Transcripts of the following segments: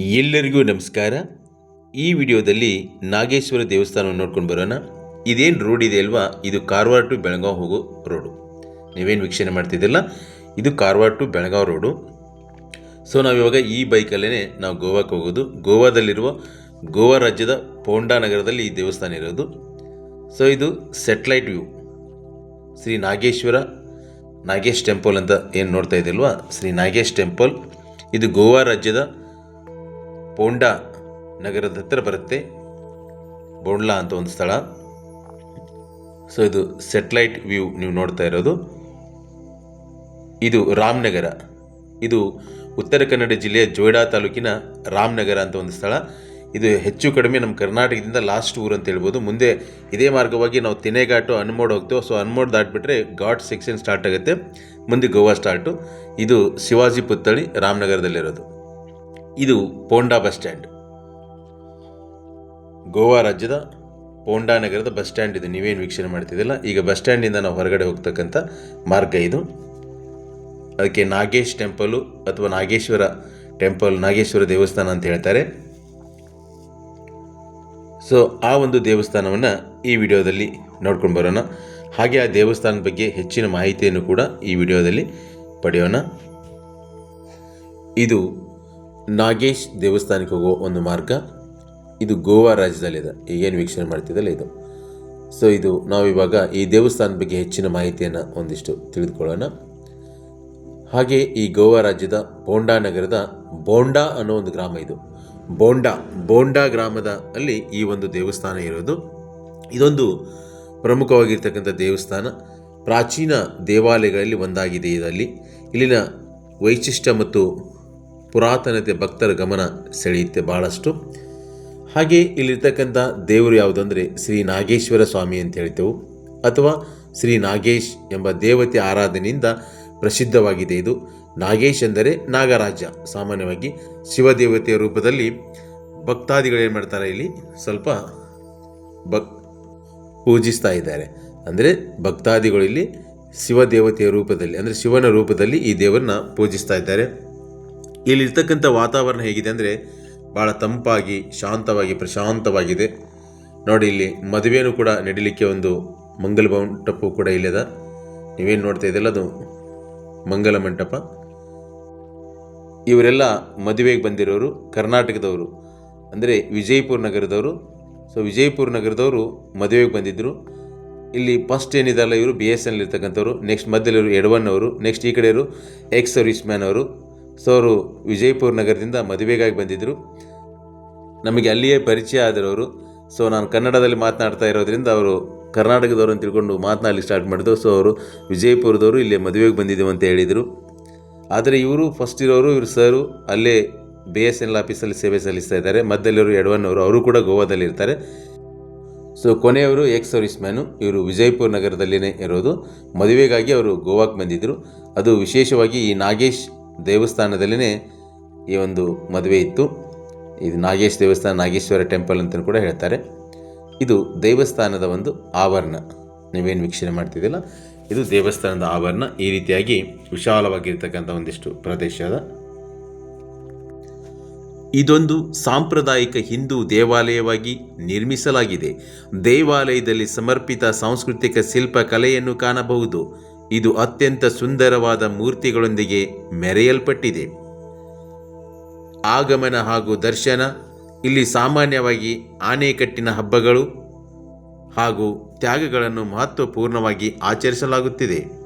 ಎಲ್ಲರಿಗೂ ನಮಸ್ಕಾರ. ಈ ವಿಡಿಯೋದಲ್ಲಿ ನಾಗೇಶ್ವರ ದೇವಸ್ಥಾನವನ್ನು ನೋಡ್ಕೊಂಡು ಬರೋಣ. ಇದೇನು ರೋಡ್ ಇದೆ ಅಲ್ವಾ? ಇದು ಕಾರವಾರ ಟು ಬೆಳಗಾವ್ ಹೋಗೋ ರೋಡು. ನೀವೇನು ವೀಕ್ಷಣೆ ಮಾಡ್ತಿದ್ದಿಲ್ಲ? ಇದು Karwar to Belgaum road. So, ನಾವಿವಾಗ ಈ ಬೈಕಲ್ಲೇ ನಾವು ಗೋವಾಕ್ಕೆ ಹೋಗೋದು. ಗೋವಾದಲ್ಲಿರುವ ಗೋವಾ ರಾಜ್ಯದ ಪೋಂಡಾ ನಗರದಲ್ಲಿ ಈ ದೇವಸ್ಥಾನ ಇರೋದು. ಸೊ, ಇದು satellite view. Shri Nageshwara, Nagesh temple ಅಂತ ಏನು ನೋಡ್ತಾ ಇದ್ದಿಲ್ವಾ ಶ್ರೀ ನಾಗೇಶ್ ಟೆಂಪಲ್. ಇದು ಗೋವಾ ರಾಜ್ಯದ ಪೋಂಡಾ ನಗರದ ಹತ್ರ ಬರುತ್ತೆ. ಬೋಂಡ್ಲಾ ಅಂತ ಒಂದು ಸ್ಥಳ. ಸೊ ಇದು ಸೆಟ್ಲೈಟ್ ವ್ಯೂ ನೀವು ನೋಡ್ತಾ ಇರೋದು. ಇದು ರಾಮನಗರ. ಇದು ಉತ್ತರ ಕನ್ನಡ ಜಿಲ್ಲೆಯ ಜೋಯ್ಡಾ ತಾಲೂಕಿನ ರಾಮನಗರ ಅಂತ ಒಂದು ಸ್ಥಳ. ಇದು ಹೆಚ್ಚು ಕಡಿಮೆ ನಮ್ಮ ಕರ್ನಾಟಕದಿಂದ ಲಾಸ್ಟ್ ಊರು ಅಂತ ಹೇಳ್ಬೋದು. ಮುಂದೆ ಇದೇ ಮಾರ್ಗವಾಗಿ ನಾವು ತೆನೆಘಾಟು ಅನ್ಮೋಡ್ ಹೋಗ್ತೇವೆ. ಸೊ ಅನ್ಮೋಡ್ ದಾಟ್ಬಿಟ್ರೆ ಘಾಟ್ ಸೆಕ್ಷನ್ ಸ್ಟಾರ್ಟ್ ಆಗುತ್ತೆ. ಮುಂದೆ ಗೋವಾ ಸ್ಟಾರ್ಟು ಇದು ಶಿವಾಜಿ ಪುತ್ತಳಿ ರಾಮನಗರದಲ್ಲಿರೋದು. ಇದು ಪೋಂಡಾ ಬಸ್ ಸ್ಟ್ಯಾಂಡ್. ಗೋವಾ ರಾಜ್ಯದ ಪೋಂಡಾ ನಗರದ ಬಸ್ ಸ್ಟ್ಯಾಂಡ್ ಇದು. ನೀವೇನು ವೀಕ್ಷಣೆ ಮಾಡ್ತಿದ್ದಿಲ್ಲ ಈಗ ಬಸ್ ಸ್ಟ್ಯಾಂಡಿಂದ ನಾವು ಹೊರಗಡೆ ಹೋಗ್ತಕ್ಕಂಥ ಮಾರ್ಗ ಇದು. ಅದಕ್ಕೆ ನಾಗೇಶ್ ಟೆಂಪಲು ಅಥವಾ ನಾಗೇಶ್ವರ ಟೆಂಪಲ್, ನಾಗೇಶ್ವರ ದೇವಸ್ಥಾನ ಅಂತ ಹೇಳ್ತಾರೆ. ಸೊ ಆ ಒಂದು ದೇವಸ್ಥಾನವನ್ನು ಈ ವಿಡಿಯೋದಲ್ಲಿ ನೋಡ್ಕೊಂಡು ಬರೋಣ. ಹಾಗೆ ಆ ದೇವಸ್ಥಾನದ ಬಗ್ಗೆ ಹೆಚ್ಚಿನ ಮಾಹಿತಿಯನ್ನು ಕೂಡ ಈ ವಿಡಿಯೋದಲ್ಲಿ ಪಡೆಯೋಣ. ಇದು ನಾಗೇಶ್ ದೇವಸ್ಥಾನಕ್ಕೆ ಹೋಗೋ ಒಂದು ಮಾರ್ಗ ಇದು ಗೋವಾ ರಾಜ್ಯದಲ್ಲಿದೆ. ಈಗೇನು ವೀಕ್ಷಣೆ ಮಾಡ್ತಿದ್ದಲ್ಲ ಇದು. ಸೊ ಇದು ನಾವಿವಾಗ ಈ ದೇವಸ್ಥಾನದ ಬಗ್ಗೆ ಹೆಚ್ಚಿನ ಮಾಹಿತಿಯನ್ನು ಒಂದಿಷ್ಟು ತಿಳಿದುಕೊಳ್ಳೋಣ. ಹಾಗೆ ಈ ಗೋವಾ ರಾಜ್ಯದ ಬೋಂಡಾ ನಗರದ ಬೋಂಡಾ ಅನ್ನೋ ಒಂದು ಗ್ರಾಮ ಇದು. ಬೋಂಡಾ ಬೋಂಡಾ ಗ್ರಾಮದ ಅಲ್ಲಿ ಈ ಒಂದು ದೇವಸ್ಥಾನ ಇರೋದು. ಇದೊಂದು ಪ್ರಮುಖವಾಗಿರ್ತಕ್ಕಂಥ ದೇವಸ್ಥಾನ. ಪ್ರಾಚೀನ ದೇವಾಲಯಗಳಲ್ಲಿ ಒಂದಾಗಿದೆ ಇದರಲ್ಲಿ. ಇಲ್ಲಿನ ವೈಶಿಷ್ಟ್ಯ ಮತ್ತು ಪುರಾತನತೆ ಭಕ್ತರ ಗಮನ ಸೆಳೆಯುತ್ತೆ ಭಾಳಷ್ಟು ಹಾಗೆ ಇಲ್ಲಿರ್ತಕ್ಕಂಥ ದೇವರು ಯಾವುದಂದರೆ ಶ್ರೀ ನಾಗೇಶ್ವರ ಸ್ವಾಮಿ ಅಂತ ಹೇಳ್ತೇವೆ. ಅಥವಾ ಶ್ರೀ ನಾಗೇಶ್ ಎಂಬ ದೇವತೆ ಆರಾಧನೆಯಿಂದ ಪ್ರಸಿದ್ಧವಾಗಿದೆ ಇದು. ನಾಗೇಶ್ ಎಂದರೆ ನಾಗರಾಜ ಸಾಮಾನ್ಯವಾಗಿ ಶಿವದೇವತೆಯ ರೂಪದಲ್ಲಿ ಭಕ್ತಾದಿಗಳು ಏನು ಮಾಡ್ತಾರೆ ಇಲ್ಲಿ? ಸ್ವಲ್ಪ ಭಕ್ ಪೂಜಿಸ್ತಾ ಇದ್ದಾರೆ. ಅಂದರೆ ಭಕ್ತಾದಿಗಳು ಇಲ್ಲಿ ಶಿವದೇವತೆಯ ರೂಪದಲ್ಲಿ, ಅಂದರೆ ಶಿವನ ರೂಪದಲ್ಲಿ ಈ ದೇವರನ್ನ ಪೂಜಿಸ್ತಾ ಇದ್ದಾರೆ. ಇಲ್ಲಿರ್ತಕ್ಕಂಥ ವಾತಾವರಣ ಹೇಗಿದೆ ಅಂದರೆ ಭಾಳ ತಂಪಾಗಿ, ಶಾಂತವಾಗಿ, ಪ್ರಶಾಂತವಾಗಿದೆ. ನೋಡಿ, ಇಲ್ಲಿ ಮದುವೆಯೂ ಕೂಡ ನಡೀಲಿಕ್ಕೆ ಒಂದು ಮಂಗಲ ಮಂಟಪವು ಕೂಡ ಇಲ್ಲದ. ನೀವೇನು ನೋಡ್ತಾ ಇದ್ದಲ್ಲ ಅದು ಮಂಗಲ ಮಂಟಪ. ಇವರೆಲ್ಲ ಮದುವೆಗೆ ಬಂದಿರೋರು ಕರ್ನಾಟಕದವರು, ಅಂದರೆ ವಿಜಯಪುರ ನಗರದವರು. ಸೊ ವಿಜಯಪುರ ನಗರದವರು ಮದುವೆಗೆ ಬಂದಿದ್ದರು ಇಲ್ಲಿ ಫಸ್ಟ್ ಏನಿದಲ್ಲ ಇವರು ಬಿ ಎಸ್ ಎನ್ ಇರ್ತಕ್ಕಂಥವ್ರು ನೆಕ್ಸ್ಟ್ ಮಧ್ಯದಲ್ಲಿವರು ಎಡವನ್ ಅವರು ನೆಕ್ಸ್ಟ್ ಈ ಕಡೆಯವರು ಎಕ್ಸ್ ಸರ್ವಿಸ್ ಮ್ಯಾನ್ ಅವರು. ಸೊ ಅವರು ವಿಜಯಪುರ ನಗರದಿಂದ ಮದುವೆಗಾಗಿ ಬಂದಿದ್ದರು ನಮಗೆ ಅಲ್ಲಿಯೇ ಪರಿಚಯ ಆದರವರು. ಸೊ ನಾನು ಕನ್ನಡದಲ್ಲಿ ಮಾತನಾಡ್ತಾ ಇರೋದ್ರಿಂದ ಅವರು ಕರ್ನಾಟಕದವರು ಅಂತ ತಿಳ್ಕೊಂಡು ಮಾತನಾಡಲಿಕ್ಕೆ ಸ್ಟಾರ್ಟ್ ಮಾಡಿದ್ರು. ಸೊ ಅವರು ವಿಜಯಪುರದವರು ಇಲ್ಲೇ ಮದುವೆಗೆ ಬಂದಿದ್ದೇವೆ ಅಂತ ಹೇಳಿದರು. ಆದರೆ ಇವರು ಫಸ್ಟ್ ಇರೋರು, ಇವರು ಸರ್ ಅಲ್ಲೇ ಬಿ ಎಸ್ ಎನ್ ಎಲ್ ಆಫೀಸಲ್ಲಿ ಸೇವೆ ಸಲ್ಲಿಸ್ತಾ ಇದ್ದಾರೆ. ಮಧ್ಯದಲ್ಲಿವರು ಎಡವನ್ ಅವರು ಕೂಡ ಗೋವಾದಲ್ಲಿ ಇರ್ತಾರೆ. ಸೊ ಕೊನೆಯವರು ಎಕ್ಸ್ ಸರ್ವಿಸ್ ಮ್ಯಾನು ಇವರು ವಿಜಯಪುರ ನಗರದಲ್ಲಿನೇ ಇರೋದು. ಮದುವೆಗಾಗಿ ಅವರು ಗೋವಾಕ್ಕೆ ಬಂದಿದ್ದರು ಅದು ವಿಶೇಷವಾಗಿ ಈ ನಾಗೇಶ್ ದೇವಸ್ಥಾನದಲ್ಲಿನೇ ಈ ಒಂದು ಮದುವೆ ಇತ್ತು. ಇದು ನಾಗೇಶ್ ದೇವಸ್ಥಾನ, ನಾಗೇಶ್ವರ ಟೆಂಪಲ್ ಅಂತಲೂ ಕೂಡ ಹೇಳ್ತಾರೆ. ಇದು ದೇವಸ್ಥಾನದ ಒಂದು ಆವರಣ. ನೀವೇನು ವೀಕ್ಷಣೆ ಮಾಡ್ತಿದ್ದಿಲ್ಲ ಇದು ದೇವಸ್ಥಾನದ ಆವರಣ. ಈ ರೀತಿಯಾಗಿ ವಿಶಾಲವಾಗಿರ್ತಕ್ಕಂಥ ಒಂದಿಷ್ಟು ಪ್ರದೇಶ ಅದ. ಇದೊಂದು ಸಾಂಪ್ರದಾಯಿಕ ಹಿಂದೂ ದೇವಾಲಯವಾಗಿ ನಿರ್ಮಿಸಲಾಗಿದೆ. ದೇವಾಲಯದಲ್ಲಿ ಸಮರ್ಪಿತ ಸಾಂಸ್ಕೃತಿಕ ಶಿಲ್ಪ ಕಲೆಯನ್ನು ಕಾಣಬಹುದು. ಇದು ಅತ್ಯಂತ ಸುಂದರವಾದ ಮೂರ್ತಿಗಳೊಂದಿಗೆ ಮೆರೆಯಲ್ಪಟ್ಟಿದೆ. ಆಗಮನ ಹಾಗೂ ದರ್ಶನ, ಇಲ್ಲಿ ಸಾಮಾನ್ಯವಾಗಿ ಆನೆಕಟ್ಟಿನ ಹಬ್ಬಗಳು ಹಾಗೂ ತ್ಯಾಗಗಳನ್ನು ಮಹತ್ವಪೂರ್ಣವಾಗಿ ಆಚರಿಸಲಾಗುತ್ತಿದೆ.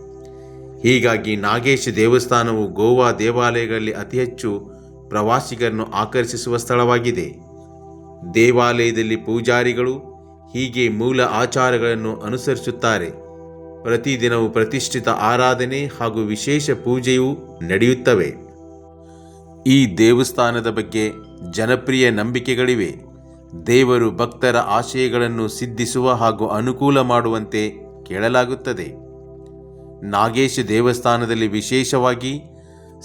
ಹೀಗಾಗಿ ನಾಗೇಶ್ ದೇವಸ್ಥಾನವು ಗೋವಾ ದೇವಾಲಯಗಳಲ್ಲಿ ಅತಿ ಹೆಚ್ಚು ಪ್ರವಾಸಿಗರನ್ನು ಆಕರ್ಷಿಸುವ ಸ್ಥಳವಾಗಿದೆ. ದೇವಾಲಯದಲ್ಲಿ ಪೂಜಾರಿಗಳು ಹೀಗೆ ಮೂಲ ಆಚಾರಗಳನ್ನು ಅನುಸರಿಸುತ್ತಾರೆ. ಪ್ರತಿದಿನವೂ ಪ್ರತಿಷ್ಠಿತ ಆರಾಧನೆ ಹಾಗೂ ವಿಶೇಷ ಪೂಜೆಯೂ ನಡೆಯುತ್ತವೆ. ಈ ದೇವಸ್ಥಾನದ ಬಗ್ಗೆ ಜನಪ್ರಿಯ ನಂಬಿಕೆಗಳಿವೆ. ದೇವರು ಭಕ್ತರ ಆಶಯಗಳನ್ನು ಸಿದ್ಧಿಸುವ ಹಾಗೂ ಅನುಕೂಲ ಮಾಡುವಂತೆ ಕೇಳಲಾಗುತ್ತದೆ. ನಾಗೇಶ ದೇವಸ್ಥಾನದಲ್ಲಿ ವಿಶೇಷವಾಗಿ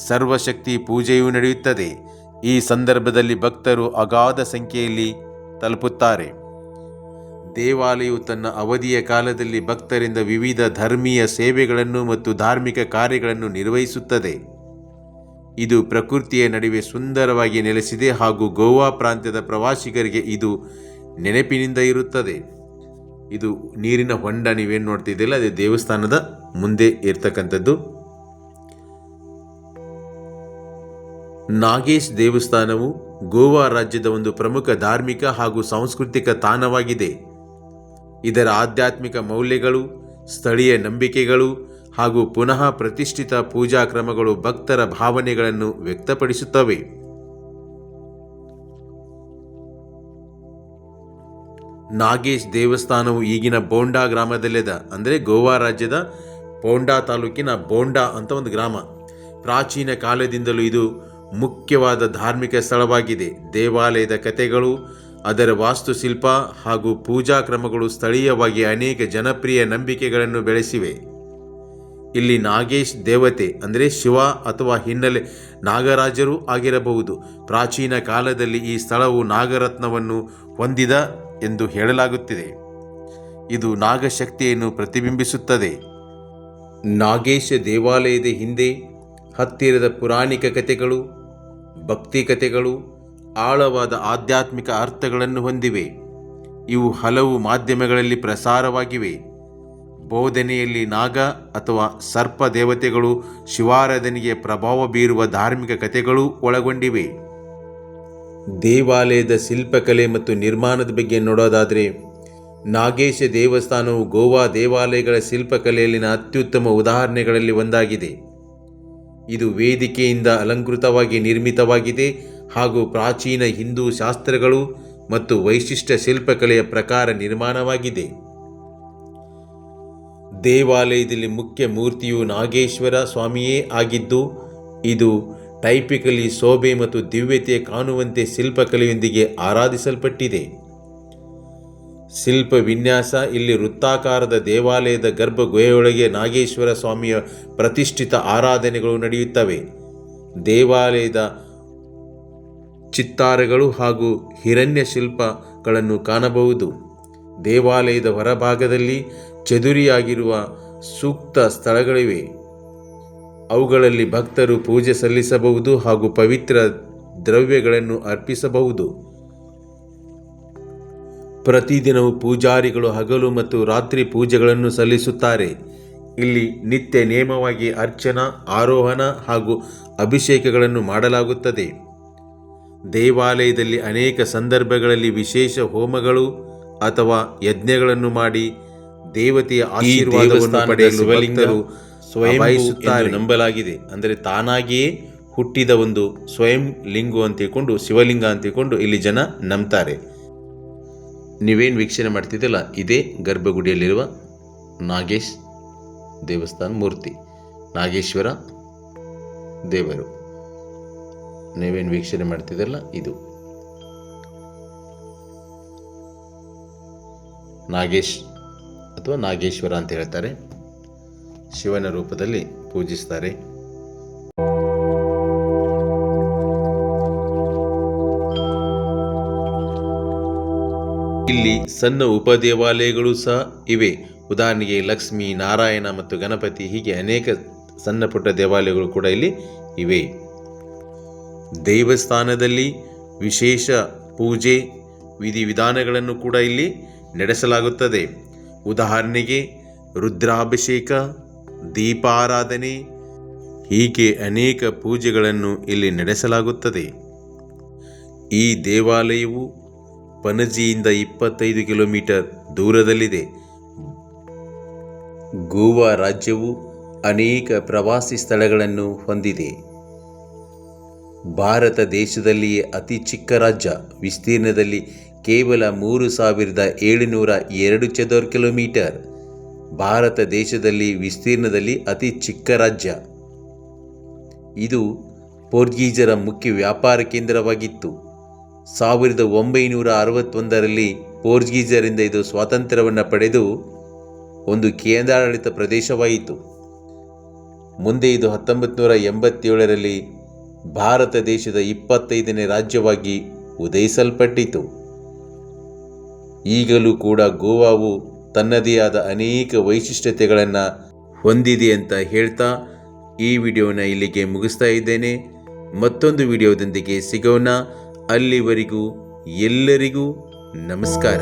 ಸರ್ವಶಕ್ತಿ ಪೂಜೆಯೂ ನಡೆಯುತ್ತದೆ. ಈ ಸಂದರ್ಭದಲ್ಲಿ ಭಕ್ತರು ಅಗಾಧ ಸಂಖ್ಯೆಯಲ್ಲಿ ತಲುಪುತ್ತಾರೆ. ದೇವಾಲಯವು ತನ್ನ ಅವಧಿಯ ಕಾಲದಲ್ಲಿ ಭಕ್ತರಿಂದ ವಿವಿಧ ಧರ್ಮೀಯ ಸೇವೆಗಳನ್ನು ಮತ್ತು ಧಾರ್ಮಿಕ ಕಾರ್ಯಗಳನ್ನು ನಿರ್ವಹಿಸುತ್ತದೆ. ಇದು ಪ್ರಕೃತಿಯ ನಡುವೆ ಸುಂದರವಾಗಿ ನೆಲೆಸಿದೆ ಹಾಗೂ ಗೋವಾ ಪ್ರಾಂತ್ಯದ ಪ್ರವಾಸಿಗರಿಗೆ ಇದು ನೆನಪಿನಿಂದ ಇರುತ್ತದೆ. ಇದು ನೀರಿನ ಹೊಂಡ ನೀವೇನು ನೋಡ್ತಿದ್ದಿಲ್ಲ ಅದೇ ದೇವಸ್ಥಾನದ ಮುಂದೆ ಇರ್ತಕ್ಕಂಥದ್ದು. ನಾಗೇಶ್ ದೇವಸ್ಥಾನವು ಗೋವಾ ರಾಜ್ಯದ ಒಂದು ಪ್ರಮುಖ ಧಾರ್ಮಿಕ ಹಾಗೂ ಸಾಂಸ್ಕೃತಿಕ ತಾಣವಾಗಿದೆ. ಇದರ ಆಧ್ಯಾತ್ಮಿಕ ಮೌಲ್ಯಗಳು, ಸ್ಥಳೀಯ ನಂಬಿಕೆಗಳು ಹಾಗೂ ಪುನಃ ಪ್ರತಿಷ್ಠಿತ ಪೂಜಾ ಕ್ರಮಗಳು ಭಕ್ತರ ಭಾವನೆಗಳನ್ನು ವ್ಯಕ್ತಪಡಿಸುತ್ತವೆ. ನಾಗೇಶ್ ದೇವಸ್ಥಾನವು ಈಗಿನ ಬೋಂಡಾ ಗ್ರಾಮದಲ್ಲಿದೆ. ಅಂದರೆ ಗೋವಾ ರಾಜ್ಯದ ಬೋಂಡಾ ತಾಲೂಕಿನ ಬೋಂಡಾ ಅಂತ ಒಂದು ಗ್ರಾಮ. ಪ್ರಾಚೀನ ಕಾಲದಿಂದಲೂ ಇದು ಮುಖ್ಯವಾದ ಧಾರ್ಮಿಕ ಸ್ಥಳವಾಗಿದೆ. ದೇವಾಲಯದ ಕಥೆಗಳು ಅದರ ವಾಸ್ತುಶಿಲ್ಪ ಹಾಗೂ ಪೂಜಾ ಕ್ರಮಗಳು ಸ್ಥಳೀಯವಾಗಿ ಅನೇಕ ಜನಪ್ರಿಯ ನಂಬಿಕೆಗಳನ್ನು ಬೆಳೆಸಿವೆ. ಇಲ್ಲಿ ನಾಗೇಶ್ ದೇವತೆ ಅಂದರೆ ಶಿವ ಅಥವಾ ಹಿನ್ನೆಲೆ ನಾಗರಾಜರು ಆಗಿರಬಹುದು. ಪ್ರಾಚೀನ ಕಾಲದಲ್ಲಿ ಈ ಸ್ಥಳವು ನಾಗರತ್ನವನ್ನು ಹೊಂದಿದ ಎಂದು ಹೇಳಲಾಗುತ್ತಿದೆ. ಇದು ನಾಗಶಕ್ತಿಯನ್ನು ಪ್ರತಿಬಿಂಬಿಸುತ್ತದೆ. ನಾಗೇಶ ದೇವಾಲಯದ ಹಿಂದೆ ಹತ್ತಿರದ ಪುರಾಣಿಕ ಕಥೆಗಳು, ಭಕ್ತಿ ಕಥೆಗಳು ಆಳವಾದ ಆಧ್ಯಾತ್ಮಿಕ ಅರ್ಥಗಳನ್ನು ಹೊಂದಿವೆ. ಇವು ಹಲವು ಮಾಧ್ಯಮಗಳಲ್ಲಿ ಪ್ರಸಾರವಾಗಿವೆ. ಬೋಧನೆಯಲ್ಲಿ ನಾಗ ಅಥವಾ ಸರ್ಪ ದೇವತೆಗಳು ಶಿವಾರಾಧನೆಗೆ ಪ್ರಭಾವ ಬೀರುವ ಧಾರ್ಮಿಕ ಕಥೆಗಳು ಒಳಗೊಂಡಿವೆ. ದೇವಾಲಯದ ಶಿಲ್ಪಕಲೆ ಮತ್ತು ನಿರ್ಮಾಣದ ಬಗ್ಗೆ ನೋಡೋದಾದರೆ, ನಾಗೇಶ ದೇವಸ್ಥಾನವು ಗೋವಾ ದೇವಾಲಯಗಳ ಶಿಲ್ಪಕಲೆಯಲ್ಲಿನ ಅತ್ಯುತ್ತಮ ಉದಾಹರಣೆಗಳಲ್ಲಿ ಒಂದಾಗಿದೆ. ಇದು ವೇದಿಕೆಯಿಂದ ಅಲಂಕೃತವಾಗಿ ನಿರ್ಮಿತವಾಗಿದೆ ಹಾಗೂ ಪ್ರಾಚೀನ ಹಿಂದೂ ಶಾಸ್ತ್ರಗಳು ಮತ್ತು ವೈಶಿಷ್ಟ್ಯ ಶಿಲ್ಪಕಲೆಯ ಪ್ರಕಾರ ನಿರ್ಮಾಣವಾಗಿದೆ. ದೇವಾಲಯದಲ್ಲಿ ಮುಖ್ಯ ಮೂರ್ತಿಯು ನಾಗೇಶ್ವರ ಸ್ವಾಮಿಯೇ ಆಗಿದ್ದು, ಇದು ಟೈಪಿಕಲಿ ಶೋಭೆ ಮತ್ತು ದಿವ್ಯತೆ ಕಾಣುವಂತೆ ಶಿಲ್ಪಕಲೆಯೊಂದಿಗೆ ಆರಾಧಿಸಲ್ಪಟ್ಟಿದೆ. ಶಿಲ್ಪ ವಿನ್ಯಾಸ ಇಲ್ಲಿ ವೃತ್ತಾಕಾರದ ದೇವಾಲಯದ ಗರ್ಭಗುಹೆಯೊಳಗೆ ನಾಗೇಶ್ವರ ಸ್ವಾಮಿಯ ಪ್ರತಿಷ್ಠಿತ ಆರಾಧನೆಗಳು ನಡೆಯುತ್ತವೆ. ದೇವಾಲಯದ ಚಿತ್ತಾರಗಳು ಹಾಗೂ ಹಿರಣ್ಯ ಶಿಲ್ಪಗಳನ್ನು ಕಾಣಬಹುದು. ದೇವಾಲಯದ ಹೊರಭಾಗದಲ್ಲಿ ಚದುರಿಯಾಗಿರುವ ಸೂಕ್ತ ಸ್ಥಳಗಳಿವೆ. ಅವುಗಳಲ್ಲಿ ಭಕ್ತರು ಪೂಜೆ ಸಲ್ಲಿಸಬಹುದು ಹಾಗೂ ಪವಿತ್ರ ದ್ರವ್ಯಗಳನ್ನು ಅರ್ಪಿಸಬಹುದು. ಪ್ರತಿದಿನವೂ ಪೂಜಾರಿಗಳು ಹಗಲು ಮತ್ತು ರಾತ್ರಿ ಪೂಜೆಗಳನ್ನು ಸಲ್ಲಿಸುತ್ತಾರೆ. ಇಲ್ಲಿ ನಿತ್ಯ ನೇಮವಾಗಿ ಅರ್ಚನಾ, ಆರೋಹಣ ಹಾಗೂ ಅಭಿಷೇಕಗಳನ್ನು ಮಾಡಲಾಗುತ್ತದೆ. ದೇವಾಲಯದಲ್ಲಿ ಅನೇಕ ಸಂದರ್ಭಗಳಲ್ಲಿ ವಿಶೇಷ ಹೋಮಗಳು ಅಥವಾ ಯಜ್ಞಗಳನ್ನು ಮಾಡಿ ದೇವತೆಯ ಆಶೀರ್ವಾದವನ್ನು ಪಡೆಯಲು ಶಿವಲಿಂಗರು ಸ್ವಯಂ ನಂಬಲಾಗಿದೆ. ಅಂದರೆ ತಾನಾಗಿಯೇ ಹುಟ್ಟಿದ ಒಂದು ಸ್ವಯಂ ಲಿಂಗು ಅಂತ ತಿಳ್ಕೊಂಡು ಶಿವಲಿಂಗ ಅಂತ ತಿಳ್ಕೊಂಡು ಇಲ್ಲಿ ಜನ ನಂಬ್ತಾರೆ. ನೀವೇನು ವೀಕ್ಷಣೆ ಮಾಡ್ತಿದ್ದಿಲ್ಲ ಇದೇ ಗರ್ಭಗುಡಿಯಲ್ಲಿರುವ ನಾಗೇಶ್ ದೇವಸ್ಥಾನ ಮೂರ್ತಿ. ನಾಗೇಶ್ವರ ದೇವರು. ನೀವೇನು ವೀಕ್ಷಣೆ ಮಾಡ್ತಿದ್ದಲ್ಲ ಇದು. ನಾಗೇಶ್ ಅಥವಾ ನಾಗೇಶ್ವರ ಅಂತ ಹೇಳ್ತಾರೆ. ಶಿವನ ರೂಪದಲ್ಲಿ ಪೂಜಿಸ್ತಾರೆ. ಇಲ್ಲಿ ಸಣ್ಣ ಉಪದೇವಾಲಯಗಳು ಸಹ ಇವೆ. ಉದಾಹರಣೆಗೆ ಲಕ್ಷ್ಮಿ ನಾರಾಯಣ ಮತ್ತು ಗಣಪತಿ ಹೀಗೆ ಅನೇಕ ಸಣ್ಣ ಪುಟ್ಟ ದೇವಾಲಯಗಳು ಕೂಡ ಇಲ್ಲಿ ಇವೆ. ದೇವಸ್ಥಾನದಲ್ಲಿ ವಿಶೇಷ ಪೂಜೆ ವಿಧಿವಿಧಾನಗಳನ್ನು ಕೂಡ ಇಲ್ಲಿ ನಡೆಸಲಾಗುತ್ತದೆ. ಉದಾಹರಣೆಗೆ ರುದ್ರಾಭಿಷೇಕ, ದೀಪಾರಾಧನೆ ಹೀಗೆ ಅನೇಕ ಪೂಜೆಗಳನ್ನು ಇಲ್ಲಿ ನಡೆಸಲಾಗುತ್ತದೆ. ಈ ದೇವಾಲಯವು ಪಣಜಿಯಿಂದ ಇಪ್ಪತ್ತೈದು ಕಿಲೋಮೀಟರ್ ದೂರದಲ್ಲಿದೆ. ಗೋವಾ ರಾಜ್ಯವು ಅನೇಕ ಪ್ರವಾಸಿ ಸ್ಥಳಗಳನ್ನು ಹೊಂದಿದೆ. ಭಾರತ ದೇಶದಲ್ಲಿಯೇ ಅತಿ ಚಿಕ್ಕ ರಾಜ್ಯ. ವಿಸ್ತೀರ್ಣದಲ್ಲಿ ಕೇವಲ ಮೂರು ಸಾವಿರದ ಏಳುನೂರ ಎರಡು ಚದರ್ ಕಿಲೋಮೀಟರ್. ಭಾರತ ದೇಶದಲ್ಲಿ ವಿಸ್ತೀರ್ಣದಲ್ಲಿ ಅತಿ ಚಿಕ್ಕ ರಾಜ್ಯ. ಇದು ಪೋರ್ಚುಗೀಸರ ಮುಖ್ಯ ವ್ಯಾಪಾರ ಕೇಂದ್ರವಾಗಿತ್ತು. ಸಾವಿರದ ಒಂಬೈನೂರ ಅರವತ್ತೊಂದರಲ್ಲಿ ಪೋರ್ಚುಗೀಸರಿಂದ ಇದು ಸ್ವಾತಂತ್ರ್ಯವನ್ನು ಪಡೆದು ಒಂದು ಕೇಂದ್ರಾಡಳಿತ ಪ್ರದೇಶವಾಯಿತು. ಮುಂದೆ ಇದು ಹತ್ತೊಂಬತ್ತು ನೂರ ಎಂಬತ್ತೇಳರಲ್ಲಿ ಭಾರತ ದೇಶದ ಇಪ್ಪತ್ತೈದನೇ ರಾಜ್ಯವಾಗಿ ಉದಯಿಸಲ್ಪಟ್ಟಿತು. ಈಗಲೂ ಕೂಡ ಗೋವಾವು ತನ್ನದೇ ಆದ ಅನೇಕ ವೈಶಿಷ್ಟ್ಯತೆಗಳನ್ನು ಹೊಂದಿದೆ ಅಂತ ಹೇಳ್ತಾ ಈ ವಿಡಿಯೋನ ಇಲ್ಲಿಗೆ ಮುಗಿಸ್ತಾ ಇದ್ದೇನೆ. ಮತ್ತೊಂದು ವಿಡಿಯೋದೊಂದಿಗೆ ಸಿಗೋಣ. ಅಲ್ಲಿವರೆಗೂ ಎಲ್ಲರಿಗೂ ನಮಸ್ಕಾರ.